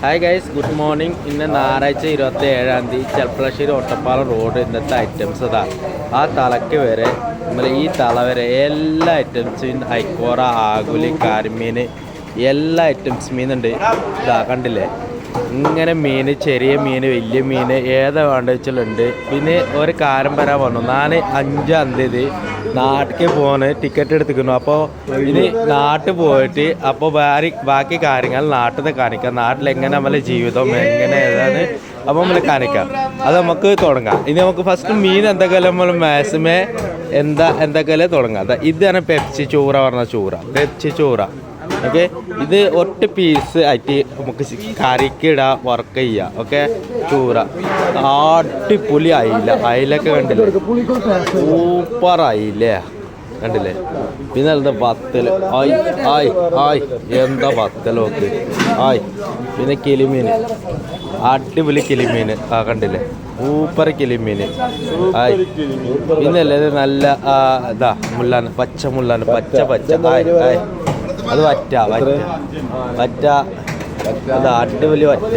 Hi guys good morning ഇന്ന് ഞായറാഴ്ച ഇരുപത്തി ഏഴാം തീയതി ചെർപ്പളശ്ശേരി ഒട്ടപ്പാറ റോഡ് ഇന്നത്തെ ഐറ്റംസ് ഇതാ. ആ തലക്ക് വരെ നമ്മൾ ഈ തല വരെ എല്ലാ ഐറ്റംസും ഐക്കോറ ആകുലി കരിമീൻ എല്ലാ ഐറ്റംസ് മീനുണ്ട് ഇതാ കണ്ടില്ലേ? ഇങ്ങനെ മീൻ ചെറിയ മീൻ വലിയ മീൻ ഏതാ വേണ്ട വെച്ചാലുണ്ട്. പിന്നെ ഒരു കാരം വരാൻ വന്നു. ഞാൻ അഞ്ചാം തീയതി നാട്ടിലേക്ക് പോകാൻ ടിക്കറ്റ് എടുത്തിരിക്കുന്നു. അപ്പോൾ ഇനി നാട്ടിൽ പോയിട്ട് അപ്പോൾ വേറെ ബാക്കി കാര്യങ്ങൾ നാട്ടിൽ കാണിക്കാം. നാട്ടിൽ എങ്ങനെ നമ്മളെ ജീവിതം എങ്ങനെ ഏതാണ് അപ്പോൾ നമ്മൾ കാണിക്കാം. അത് നമുക്ക് തുടങ്ങാം. ഇനി നമുക്ക് ഫസ്റ്റ് മീൻ എന്തൊക്കെ നമ്മൾ മാക്സിമേ എന്താ എന്തൊക്കെ തുടങ്ങാം. ഇതാണ് പെപ്സി ചൂറ പറഞ്ഞ ചൂറ. പെപ്സി ചൂറ. ഓക്കെ ഇത് ഒറ്റ പീസ് ആയിട്ട് നമുക്ക് കറിക്ക് ഇടാം വർക്ക് ചെയ്യാം. ഓക്കെ ചൂറ അടിപൊളി അയില. അയിലൊക്കെ കണ്ടില്ലേ? സൂപ്പർ അയിലേ. കണ്ടില്ലേ? പിന്നെ എന്താ പത്തൽ ആയി ആയ് ആയ്. എന്താ ബത്തലൊക്കെ ആയ്. പിന്നെ കിളിമീൻ. അടിപൊളി കിളിമീൻ. ആ കണ്ടില്ലേ? സൂപ്പർ കിളിമീൻ. ആയ്. പിന്നെ അല്ലേ നല്ല ഇതാ മുള്ളാൻ പച്ച മുള്ളാൻ പച്ച പച്ച. ആയ് ആയ്. അത് വറ്റ വറ്റ. വറ്റ. അത് അടിപൊളി വറ്റ.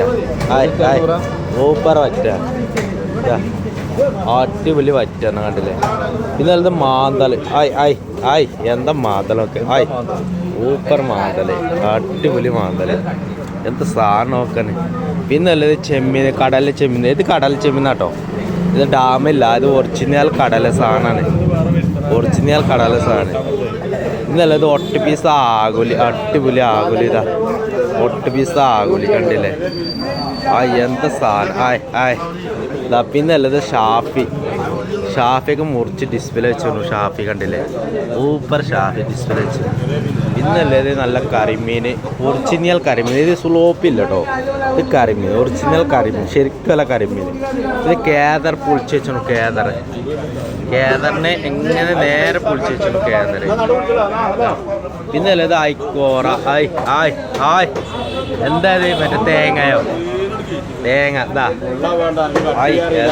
സൂപ്പർ വറ്റ. അടിപൊളി വറ്റാണ് കണ്ടില്ലേ? പിന്നെ അത് മാന്തൽ ആയ് ആയ് ആയ്. എന്താ മാന്തലൊക്കെ ആയ്. സൂപ്പർ മാന്തൽ അടിപൊളി മാന്തൽ എന്ത് സാധനം നോക്കാണ് പിന്നെ അല്ലത് ചെമ്മീൻ കടലിലെ ചെമ്മീൻ. ഇത് കടൽ ചെമ്മീനാട്ടോ. ഇത് ഡാമില്ല. ഇത് ഒറിജിനൽ കടല സാധനമാണ് ഒറിജിനൽ കടല സാധനം ഇന്നല്ല ഇത് ഒട്ട് ആകുലി അടിപൊളി ആകുലി ഇതാ. ഒട്ട് പീസ് ആകുലി കണ്ടില്ലേ? ആ എന്താ സാധനം? ആയ് ആയ്. ഇതാ പിന്നെ അല്ലത് ഷാഫി. ഷാഫിയൊക്കെ മുറിച്ച് ഡിസ്പ്ലേ വെച്ചു ഷാഫി കണ്ടില്ലേ? സൂപ്പർ ഷാഫി ഡിസ്പ്ലേ വെച്ചു. പിന്നല്ലേ ഇത് നല്ല കരിമീൻ. ഒറിജിനൽ കരിമീൻ. ഇത് സ്ലോപ്പില്ല കേട്ടോ ഇത് കരിമീൻ. ഒറിജിനൽ കരിമീൻ. ശരിക്കുള്ള കരിമീൻ. ഇത് കേദർ പൊളിച്ച് വെച്ചു കേദർ കേദറിനെ എങ്ങനെ നേരെ പൊളിച്ച് വെച്ചു കേദർ പിന്നല്ലേ ഇത് ഐക്കോറ. ആയ് ആയ് ആയ്. എന്താ ഇത് മറ്റേ തേങ്ങയോ? തേങ്ങ എന്താ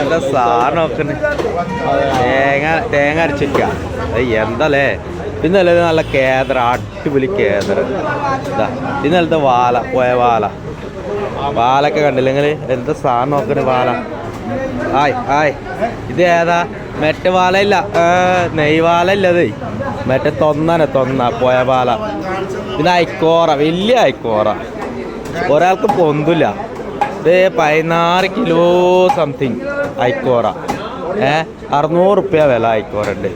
എന്താ സാറിന് നോക്കണ് തേങ്ങ തേങ്ങ അരച്ചിരിക്ക. എന്തല്ലേ പിന്നല്ലേ നല്ല കേദർ അടിപൊളി കേദറ പിന്നെ അല്ലത്തെ വാല പോയ വാല. വാലൊക്കെ കണ്ടില്ലെങ്കിൽ എന്താ സാറിന് നോക്കണ് വാല? ആയ് ആയ്. ഇത് ഏതാ? മറ്റേ വാല ഇല്ല നെയ്വാല ഇല്ലത് മറ്റേ തൊന്നനെ തൊന്ന പോയ പാല പിന്നെ അയക്കോറ വലിയ അയക്കോറ ഒരാൾക്ക് പൊന്തില്ല. ഇത് പതിനാറ് കിലോ സംതിങ് അയക്കോറ ഏ അറുന്നൂറ് റുപ്യ വില അയക്കോറുണ്ട്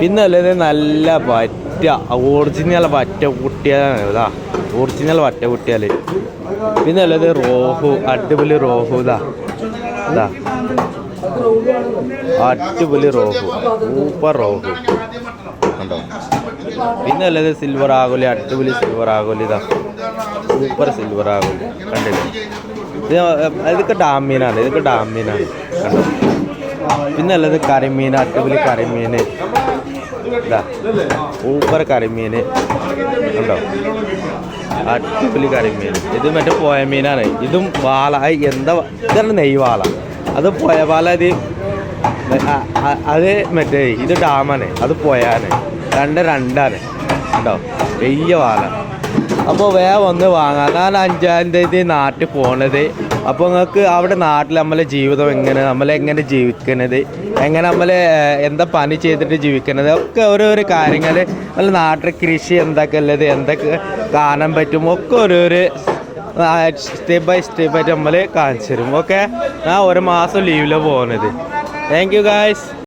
പിന്നെ അല്ലത് നല്ല പറ്റ ഒറിജിനൽ പറ്റ കുട്ടിയാണ് ഇതാ ഒറിജിനൽ വറ്റ കുട്ടിയാൽ പിന്നെ റോഹു അടിപൊളി റോഹു ഇതാ. ഇതാ അടിപൊളി റോഹു സൂപ്പർ റോഹു കണ്ടോ? പിന്നെ അല്ലത് സിൽവർ ആകുലി അടിപൊളി സിൽവർ ആകുലി ഇതാ സൂപ്പർ സിൽവർ ആകുലി. കണ്ടില്ലേ? ഇത് ഇതൊക്കെ ഡാം മീനാണ് ഇതൊക്കെ ഡാം മീനാണ് കണ്ടോ? പിന്നെ അല്ലത് കരിമീൻ അടിപൊളി കരിമീൻ. ഇതാ സൂപ്പർ കരിമീൻ. കണ്ടോ? അടിപൊളി കരിമീൻ. ഇത് മറ്റേ പോയ മീനാണ്. ഇതും വാള. എന്താ വ- ഇതാണ് നെയ്വാള അത് പോയ പാല ഇത് അ- അ- അത് മറ്റേ ഇത് ഡാമാണ്. അത് പോയാണ്. രണ്ട് രണ്ടാണ്. കേട്ടോ വലിയ വാള. അപ്പോൾ വേഗം വന്ന് വാങ്ങാൻ ഞാൻ അഞ്ചാം തീയതി നാട്ടിൽ പോണത്. അപ്പോൾ നിങ്ങൾക്ക് അവിടെ നാട്ടിൽ നമ്മളെ ജീവിതം എങ്ങനെ നമ്മളെങ്ങനെ ജീവിക്കുന്നത് എങ്ങനെ നമ്മൾ എന്താ പണി ചെയ്തിട്ട് ജീവിക്കുന്നത് ഒക്കെ ഓരോരോ കാര്യങ്ങൾ നമ്മൾ നാട്ടിൽ കൃഷി എന്തൊക്കെ ഉള്ളത് എന്തൊക്കെ കാണാൻ പറ്റും ഒക്കെ ഓരോരോ സ്റ്റെപ്പ് ബൈ സ്റ്റെപ്പ് ആയിട്ട് നമ്മൾ കാണിച്ചു തരും ഓക്കെ ഞാൻ ഒരു മാസം ലീവിലാണ് പോകുന്നത് താങ്ക് യു ഗായ്സ്